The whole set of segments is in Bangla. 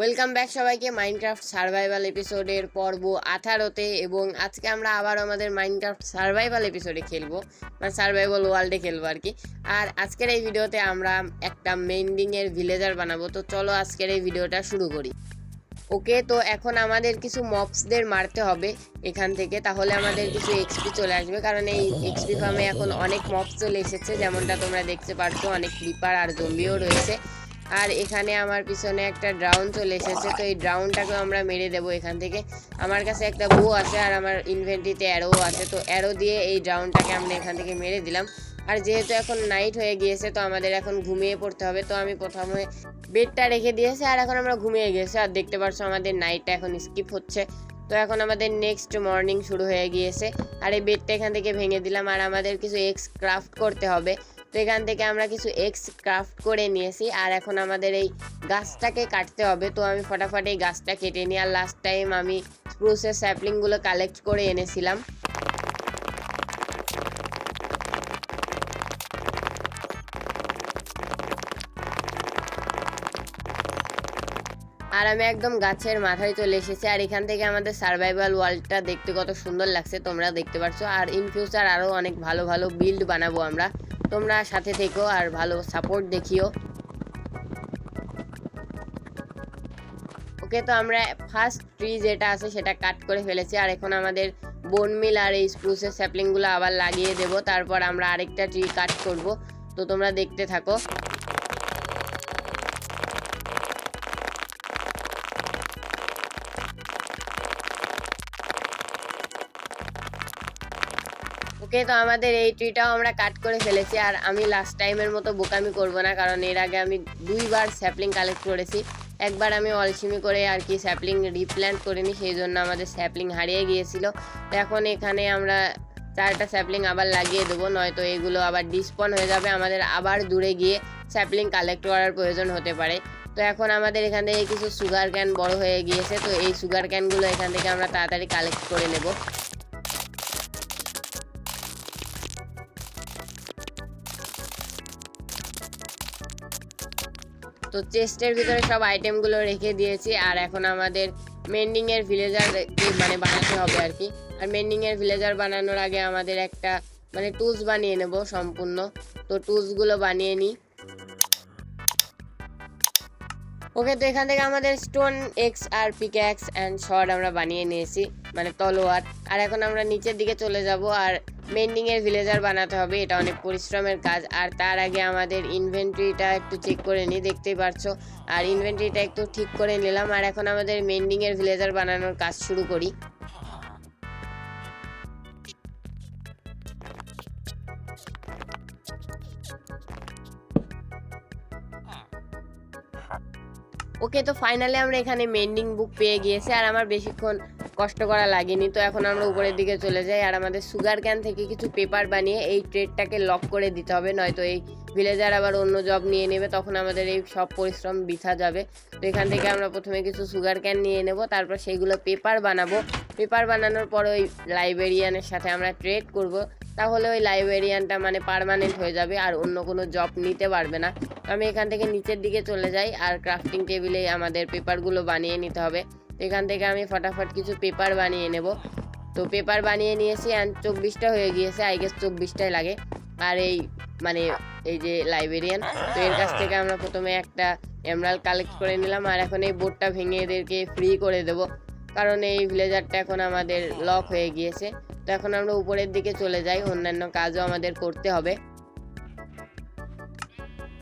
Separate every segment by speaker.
Speaker 1: ওয়েলকাম ব্যাক সবাইকে মাইনক্রাফট সার্ভাইভাল এপিসোডের পর্ব আঠারোতে এবং আজকে আমরা আবার আমাদের মাইনক্রাফট সার্ভাইভাল এপিসোডে খেলব মানে সার্ভাইভাল ওয়ার্ল্ডে খেলব আর কি। আর আজকের এই ভিডিওতে আমরা একটা মেন্ডিংয়ের ভিলেজার বানাবো, তো চলো আজকের এই ভিডিওটা শুরু করি। ওকে, তো এখন আমাদের কিছু মপসদের মারতে হবে এখান থেকে, তাহলে আমাদের কিছু এক্সপি চলে আসবে, কারণ এই এক্সপি ফার্মে এখন অনেক মপস চলে এসেছে, যেমনটা তোমরা দেখতে পারছ, অনেক ক্রিপার আর জম্বিও রয়েছে। আর এখানে আমার পিছনে একটা ড্রাউন চলে এসেছে। তো এই ড্রাউনটাকে আমরা মেরে দেবো এখান থেকে। আমার কাছে একটা বউ আছে আর আমার ইনভেন্টরিতে অ্যারো আছে। তো অ্যারো দিয়ে এই ড্রাউনটাকে আমরা এখান থেকে মেরে দিলাম। আর যেহেতু এখন নাইট হয়ে গিয়েছে, তো আমাদের এখন ঘুমিয়ে পড়তে হবে। তো আমি প্রথমে বেডটা রেখে দিয়েছি আর এখন আমরা ঘুমিয়ে গিয়েছি আর দেখতে পাচ্ছ আমাদের নাইটটা এখন স্কিপ হচ্ছে। তো এখন আমাদের নেক্সট মর্নিং শুরু হয়ে গিয়েছে। আর এই বেডটা এখান থেকে ভেঙে দিলাম। আর আমাদের কিছু এক্স ক্রাফট করতে হবে। তো এখান থেকে আমরা কিছু এক্স ক্রাফট করে নিয়েছি। আর এখন আমাদের এই গাছটাকে কাটতে হবে। তো আমি ফটাফট এই গাছটা কেটে নিই আর লাস্ট টাইম আমি স্প্রুসের স্যাপলিংগুলো কালেক্ট করে এনেছিলাম। আর আমি একদম গাছের মাথায় চলে এসেছি। আর এখান থেকে আমাদের সার্ভাইভাল ওয়ার্ল্ডটা দেখতে কত সুন্দর লাগছে তোমরা দেখতে পাচ্ছ আর ইন ফিউচার আরও অনেক ভালো ভালো বিল্ড বানাবো আমরা। তোমরা সাথে থেকো আর ভালো সাপোর্ট দেখিও। ওকে, তো আমরা ফার্স্ট ট্রি যেটা আছে সেটা কাট করে ফেলেছি। আর এখন আমাদের বোন মিল আর এই স্প্রুসের স্যাপলিংগুলো আবার লাগিয়ে দেব। তারপর আমরা আরেকটা ট্রি কাট করব। তো তোমরা দেখতে থাকো। ওকে তো আমাদের এই ট্রিটাও আমরা কাট করে ফেলেছি আর আমি লাস্ট টাইমের মতো বোকামি করব না, কারণ এর আগে আমি দুইবার স্যাপলিং কালেক্ট করেছি। একবার আমি অলসিমি করে আর কি স্যাপলিং রিপ্ল্যান্ট করিনি, সেই জন্য আমাদের স্যাপলিং হারিয়ে গিয়েছিল। তো এখন এখানে আমরা চারটা স্যাপলিং আবার লাগিয়ে দেবো, নয়তো এগুলো আবার ডিসপন হয়ে যাবে। আমাদের আবার দূরে গিয়ে স্যাপলিং কালেক্ট করার প্রয়োজন হতে পারে। তো এখন আমাদের এখান থেকে কিছু সুগার ক্যান বড় হয়ে গিয়েছে, তো এই সুগার ক্যানগুলো এখান থেকে আমরা তাড়াতাড়ি কালেক্ট করে নেব। তো চেস্টের ভিতরে সব আইটেমগুলো রেখে দিয়েছি, আর এখন আমাদের মেন্ডিংয়ের ভিলেজার মানে বানাতে হবে আর কি। আর মেন্ডিংয়ের ভিলেজার বানানোর আগে আমাদের একটা মানে টুলস বানিয়ে নেব সম্পূর্ণ। তো টুলসগুলো বানিয়ে নিই। ওকে তো এখান থেকে আমাদের স্টোন এক্স আর পিক্যাক্স অ্যান্ড শর্ট আমরা বানিয়ে নিয়েছি মানে তলোয়ার। আর এখন আমরা নিচের দিকে চলে যাব, আর মেন্ডিং এর ভিলেজার বানাতে হবে, এটা অনেক পরিশ্রমের কাজ। আর তার আগে আমাদের ইনভেন্টরিটা একটু চেক করে নিই দেখতেই পারছ। আর ইনভেন্টরিটা একটু ঠিক করে নিলাম। আর এখন আমাদের মেন্ডিং এর ভিলেজার বানানোর কাজ শুরু করি। ওকে, তো ফাইনালি আমরা এখানে মেন্ডিং বুক পেয়ে গিয়েছি। আর আমার বেশিক্ষণ কষ্ট করা লাগেনি। তো এখন আমরা উপরের দিকে চলে যাই আর আমাদের সুগার ক্যান থেকে কিছু পেপার বানিয়ে এই ট্রেডটাকে লক করে দিতে হবে। নয়তো এই ভিলেজার আবার অন্য জব নিয়ে নেবে, তখন আমাদের এই সব পরিশ্রম বৃথা যাবে। তো এখান থেকে আমরা প্রথমে কিছু সুগার ক্যান নিয়ে নেব, তারপর সেইগুলো পেপার বানাবো। পেপার বানানোর পর ওই লাইব্রেরিয়ানের সাথে আমরা ট্রেড করব। তাহলে ওই লাইব্রেরিয়ানটা মানে পার্মানেন্ট হয়ে যাবে আর অন্য কোনো জব নিতে পারবে না। তো আমি এখান থেকে নিচের দিকে চলে যাই আর ক্রাফটিং টেবিলে আমাদের পেপারগুলো বানিয়ে নিতে হবে। এখান থেকে আমি ফটাফট কিছু পেপার বানিয়ে নেব। তো পেপার বানিয়ে নিয়েছি অ্যান্ড চব্বিশটা হয়ে গিয়েছে আই গেস চব্বিশটাই লাগে। আর এই মানে এই যে লাইব্রেরিয়ান তো এর কাছ থেকে আমরা প্রথমে একটা এমরাল কালেক্ট করে নিলাম আর এখন এই বোর্ডটা ভেঙে এদেরকে ফ্রি করে দেব। কারণ এই ভিলেজারটা এখন আমাদের লক হয়ে গিয়েছে। তো এখন আমরা উপরের দিকে চলে যাই, অন্যান্য কাজও আমাদের করতে হবে।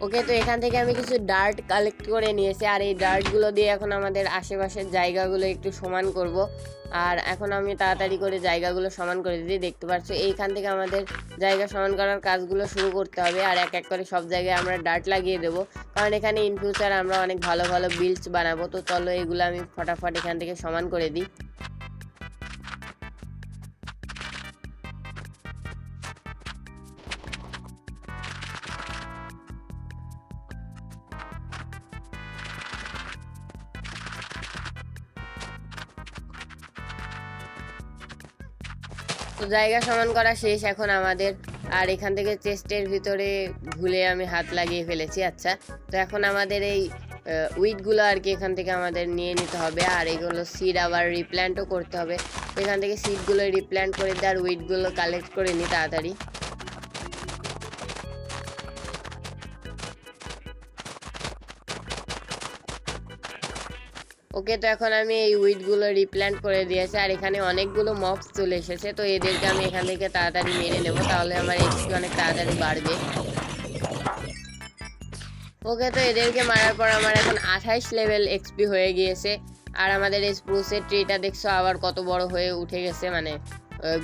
Speaker 1: ওকে, তো এখান থেকে আমি কিছু ডার্ট কালেক্ট করে নিয়েছি। আর এই ডার্টগুলো দিয়ে এখন আমাদের আশেপাশের জায়গাগুলো একটু সমান করব। আর এখন আমি তাড়াতাড়ি করে জায়গাগুলো সমান করে দিই। দেখতে পাচ্ছ এইখান থেকে আমাদের জায়গা সমান করার কাজগুলো শুরু করতে হবে। আর এক এক করে সব জায়গায় আমরা ডার্ট লাগিয়ে দেবো। কারণ এখানে ইন ফিউচার আমরা অনেক ভালো ভালো বিল্ডস বানাবো। তো চলো এগুলো আমি ফটাফট এখান থেকে সমান করে দিই। তো জায়গা সমান করা শেষ এখন আমাদের। আর এখান থেকে চেস্টের ভিতরে ভুলে আমি হাত লাগিয়ে ফেলেছি আচ্ছা। তো এখন আমাদের এই উইটগুলো আর কি এখান থেকে আমাদের নিয়ে নিতে হবে। আর এগুলো সিড আবার রিপ্ল্যান্টও করতে হবে। এখান থেকে সিডগুলো রিপ্ল্যান্ট করে দিয়ে আর উইটগুলো কালেক্ট করে নিই তাড়াতাড়ি। ওকে তো এখন আমি এই উইডগুলো রিপ্ল্যান্ট করে দিয়েছি, আর এখানে অনেকগুলো মবস চলে এসেছে, তো এদেরকে আমি এখান থেকে তাড়াতাড়ি মেরে নেব, তাহলে আমার এক্সপি অনেক তাড়াতাড়ি বাড়বে। ওকে তো এদেরকে মারার পর আমার এখন আঠাইশ লেভেল এক্সপি হয়ে গিয়েছে, আর আমাদের এই স্প্রুসের ট্রিটা দেখছ আবার কত বড় হয়ে উঠে গেছে মানে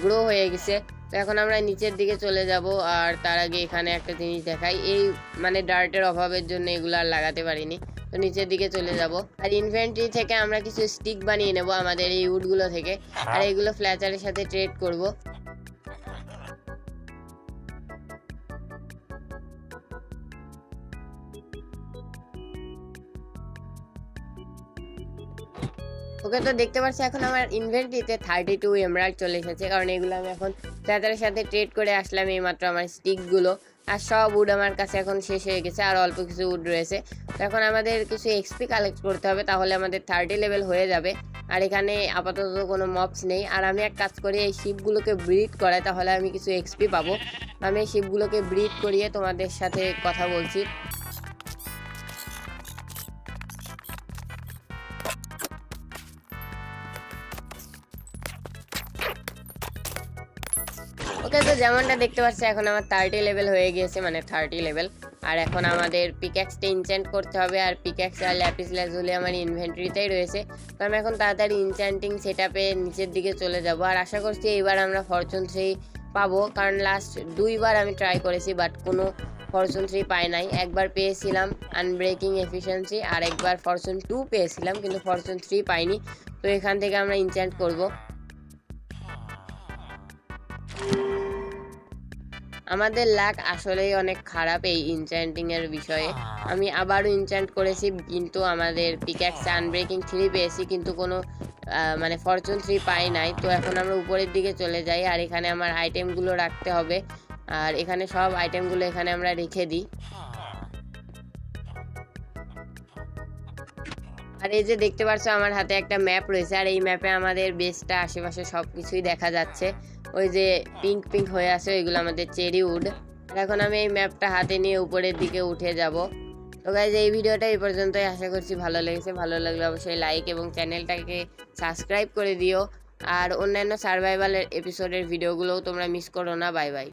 Speaker 1: গ্রো হয়ে গেছে। তো এখন আমরা নিচের দিকে চলে যাব আর তার আগে এখানে একটা জিনিস দেখাই। এই মানে ডার্টের অভাবের জন্য এগুলো আর লাগাতে পারিনি। তো নিচের দিকে চলে যাব। আর ইনভেন্টরি থেকে আমরা কিছু স্টিক বানিয়ে নেব আমাদের এই উডগুলো থেকে। আর এইগুলো ফ্ল্যাচারের সাথে ট্রেড করব। ওকে তো দেখতে পাচ্ছি এখন আমার ইনভেন্টরিতে থার্টি টু এমরাল্ড চলে এসেছে। কারণ এগুলো আমি এখন ফ্ল্যাচারের সাথে ট্রেড করে আসলাম এইমাত্র আমার স্টিকগুলো আর সব উড আমার কাছে এখন শেষ হয়ে গেছে, আর অল্প কিছু উড রয়েছে। তো এখন আমাদের কিছু এক্সপি কালেক্ট করতে হবে, তাহলে আমাদের থার্টি লেভেল হয়ে যাবে। আর এখানে আপাতত কোনো মপস নেই। আর আমি এক কাজ করি, এই শিপগুলোকে ব্রিড করাই, তাহলে আমি কিছু এক্সপি পাবো। আমি এই শিপগুলোকে ব্রিড করিয়ে তোমাদের সাথে কথা বলছি। যেমনটা দেখতে পাচ্ছি, এখন আমার থার্টি লেভেল হয়ে গিয়েছে মানে থার্টি লেভেল আর এখন আমাদের পিক্যাক্সটা ইনচ্যান্ট করতে হবে, আর পিক্যাক্স আর ল্যাপিস ল্যাজুলি আমার ইনভেন্টরিতেই রয়েছে। তো আমি এখন তাড়াতাড়ি ইনচ্যান্টিং সেট আপে নিচের দিকে চলে যাব, আর আশা করছি এইবার আমরা ফরচুন থ্রি পাবো। কারণ লাস্ট দুইবার আমি ট্রাই করেছি বাট কোনো ফরচুন থ্রি পাই নাই। একবার পেয়েছিলাম আনব্রেকিং এফিসিয়েন্সি আর একবার ফরচুন টু পেয়েছিলাম, কিন্তু ফরচুন থ্রি পাইনি। তো এখান থেকে আমরা ইনচ্যান্ট করব। আমাদের লাক আসলেই অনেক খারাপ এই ইনচ্যান্টিং এর বিষয়ে। আমি আবারও ইনচ্যান্ট করেছি কিন্তু আমাদের পিক্যাক্স আনব্রেকিং থ্রি পেয়েছি কিন্তু কোনো মানে ফরচুন থ্রি পাই নাই। তো এখন আমরা উপরের দিকে চলে যাই আর এখানে আমার আইটেমগুলো রাখতে হবে। আর এখানে সব আইটেমগুলো এখানে আমরা রেখে দিই। আর এই যে দেখতে পাচ্ছ আমার হাতে একটা ম্যাপ রয়েছে আর এই ম্যাপে আমাদের বেসটা আশেপাশে সব কিছুই দেখা যাচ্ছে। ওই যে পিঙ্ক পিঙ্ক হয়ে আছে, ওইগুলো আমাদের চেরি উড এখন আমি এই ম্যাপটা হাতে নিয়ে উপরের দিকে উঠে যাব। তো গাইজ এই ভিডিওটা এই পর্যন্তই। আশা করছি ভালো লেগেছে। ভালো লাগলে অবশ্যই লাইক এবং চ্যানেলটাকে সাবস্ক্রাইব করে দিও। আর অন্যান্য সার্ভাইভালের এপিসোডের ভিডিওগুলোও তোমরা মিস করো না। Bye bye